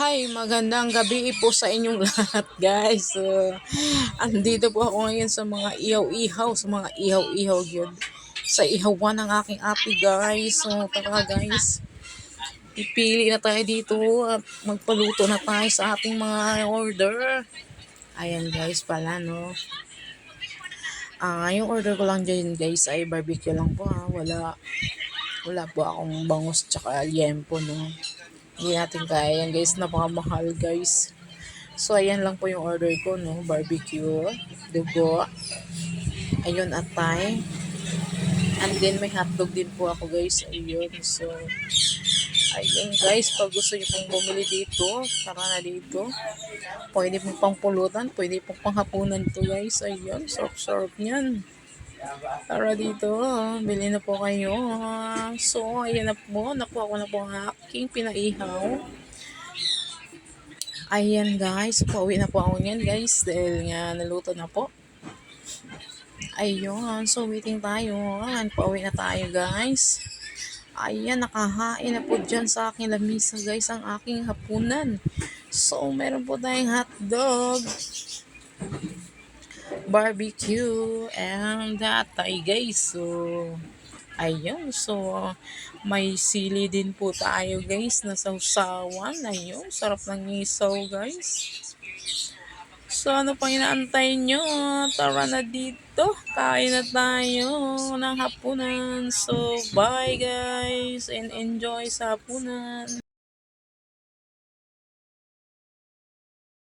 Hi, magandang gabi po sa inyong lahat, guys. So, andito po ako ngayon sa mga ihaw-ihaw, sa mga ihaw-ihaw yun. Sa ihawan ng aking ate, guys. So, tara, guys. Pipili na tayo dito at magpaluto na tayo sa ating mga order. Ayan, guys, pala, no. Ah, yung order ko lang dyan, guys, ay barbecue lang po, ha. Wala, wala po akong bangus tsaka liempo, no. Hindi natin kaya yan guys. Napakamahal guys. So ayan lang po yung order ko no. Barbecue, dugo, ayun atay. And then may hotdog din po ako guys. Ayun. So ayun guys. Pag gusto nyo pong bumili dito, tara na dito. Pwede pong pangpulutan. Pwede pong panghapunan to guys. Ayun. Sarap-sarap niyan. Tara dito, bili na po kayo. Ah, So, ayan na po. Nakuha ko na po ang aking pinaihaw. Ayan guys, pauwi na po ako niyan guys dahil nga naluto na po. Ayun, so waiting tayo. Ayan, pauwi na tayo guys. Ayan, nakahain na po dyan sa aking lamisa guys ang aking hapunan. So, meron po tayong hotdog barbecue and atay guys. So, ayun. So, may sili din po tayo guys na sausawan. Ayun, sarap ng isaw guys. So, ano pang inaantay nyo? Tara na dito. Kain na tayo ng hapunan. So, bye guys and enjoy sa hapunan.